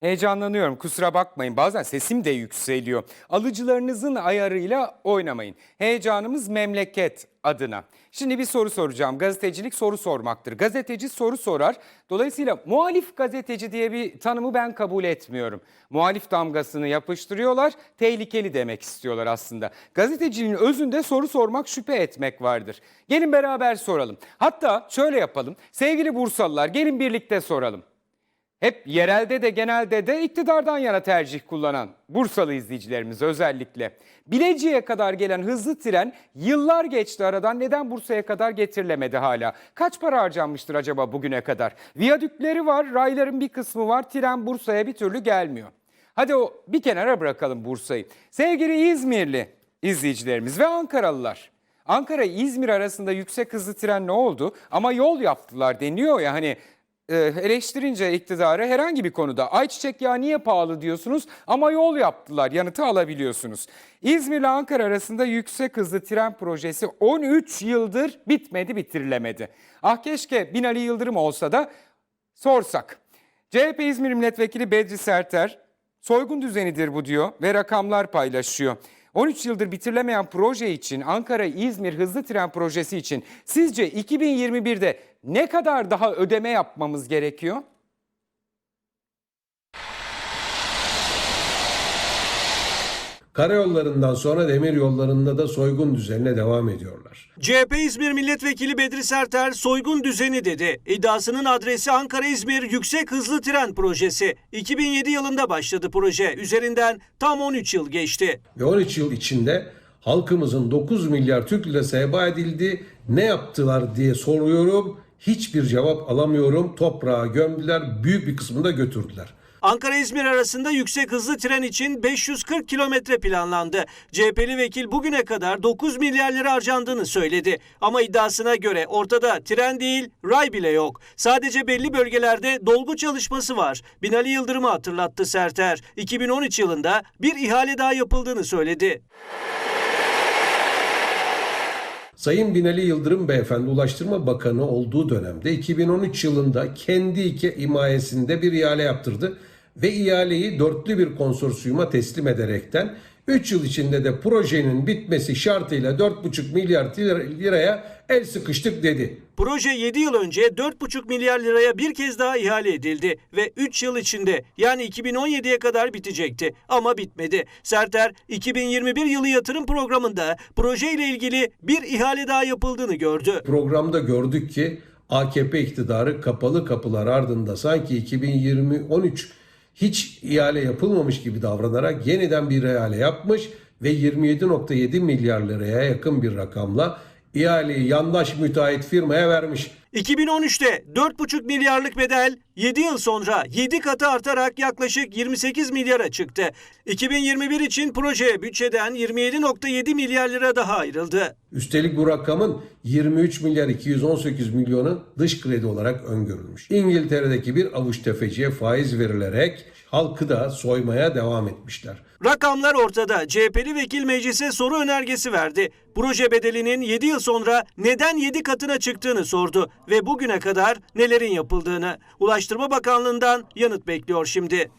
Heyecanlanıyorum kusura bakmayın bazen sesim de yükseliyor. Alıcılarınızın ayarıyla oynamayın. Heyecanımız memleket adına. Şimdi bir soru soracağım. Gazetecilik soru sormaktır. Gazeteci soru sorar. Dolayısıyla muhalif gazeteci diye bir tanımı ben kabul etmiyorum. Muhalif damgasını yapıştırıyorlar. Tehlikeli demek istiyorlar aslında. Gazeteciliğin özünde soru sormak şüphe etmek vardır. Gelin beraber soralım. Hatta şöyle yapalım. Sevgili Bursalılar gelin birlikte soralım. Hep yerelde de genelde de iktidardan yana tercih kullanan Bursalı izleyicilerimiz özellikle. Bilecik'e kadar gelen hızlı tren yıllar geçti aradan neden Bursa'ya kadar getirilemedi hala? Kaç para harcanmıştır acaba bugüne kadar? Viyadükleri var, rayların bir kısmı var, tren Bursa'ya bir türlü gelmiyor. Hadi o bir kenara bırakalım Bursa'yı. Sevgili İzmirli izleyicilerimiz ve Ankaralılar. Ankara-İzmir arasında yüksek hızlı tren ne oldu? Ama yol yaptılar deniyor ya hani eleştirince iktidarı herhangi bir konuda ayçiçek yağı niye pahalı diyorsunuz ama yol yaptılar yanıtı alabiliyorsunuz. İzmir ile Ankara arasında yüksek hızlı tren projesi 13 yıldır bitmedi bitirilemedi. Ah keşke Binali Yıldırım olsa da sorsak. CHP İzmir Milletvekili Bedri Serter soygun düzenidir bu diyor ve rakamlar paylaşıyor. 13 yıldır bitirilemeyen proje için Ankara-İzmir hızlı tren projesi için sizce 2021'de ne kadar daha ödeme yapmamız gerekiyor? Karayollarından sonra demir yollarında da soygun düzenine devam ediyorlar. CHP İzmir Milletvekili Bedri Serter soygun düzeni dedi. İddiasının adresi Ankara-İzmir Yüksek Hızlı Tren Projesi. 2007 yılında başladı proje. Üzerinden tam 13 yıl geçti. Ve 13 yıl içinde halkımızın 9 milyar Türk lirası heba edildi. Ne yaptılar diye soruyorum. Hiçbir cevap alamıyorum. Toprağa gömdüler. Büyük bir kısmını da götürdüler. Ankara-İzmir arasında yüksek hızlı tren için 540 kilometre planlandı. CHP'li vekil bugüne kadar 9 milyar lira harcandığını söyledi. Ama iddiasına göre ortada tren değil, ray bile yok. Sadece belli bölgelerde dolgu çalışması var. Binali Yıldırım'ı hatırlattı Serter. 2013 yılında bir ihale daha yapıldığını söyledi. Sayın Binali Yıldırım Beyefendi Ulaştırma Bakanı olduğu dönemde 2013 yılında kendi iki himayesinde bir ihale yaptırdı ve ihaleyi dörtlü bir konsorsiyuma teslim ederekten 3 yıl içinde de projenin bitmesi şartıyla 4,5 milyar lir- liraya el sıkıştık dedi. Proje 7 yıl önce 4,5 milyar liraya bir kez daha ihale edildi ve 3 yıl içinde yani 2017'ye kadar bitecekti ama bitmedi. Serter 2021 yılı yatırım programında proje ile ilgili bir ihale daha yapıldığını gördü. Programda gördük ki AKP iktidarı kapalı kapılar ardında sanki 2020-13 hiç ihale yapılmamış gibi davranarak yeniden bir ihale yapmış ve 27.7 milyar liraya yakın bir rakamla ihaleyi yandaş müteahhit firmaya vermiş. 2013'te 4,5 milyarlık bedel 7 yıl sonra 7 katı artarak yaklaşık 28 milyara çıktı. 2021 için projeye bütçeden 27,7 milyar lira daha ayrıldı. Üstelik bu rakamın 23 milyar 218 milyonu dış kredi olarak öngörülmüş. İngiltere'deki bir avuç tefeciye faiz verilerek halkı da soymaya devam etmişler. Rakamlar ortada. CHP'li vekil meclise soru önergesi verdi. Proje bedelinin 7 yıl sonra neden 7 katına çıktığını sordu ve bugüne kadar nelerin yapıldığını. Ulaştırma Bakanlığı'ndan yanıt bekliyor şimdi.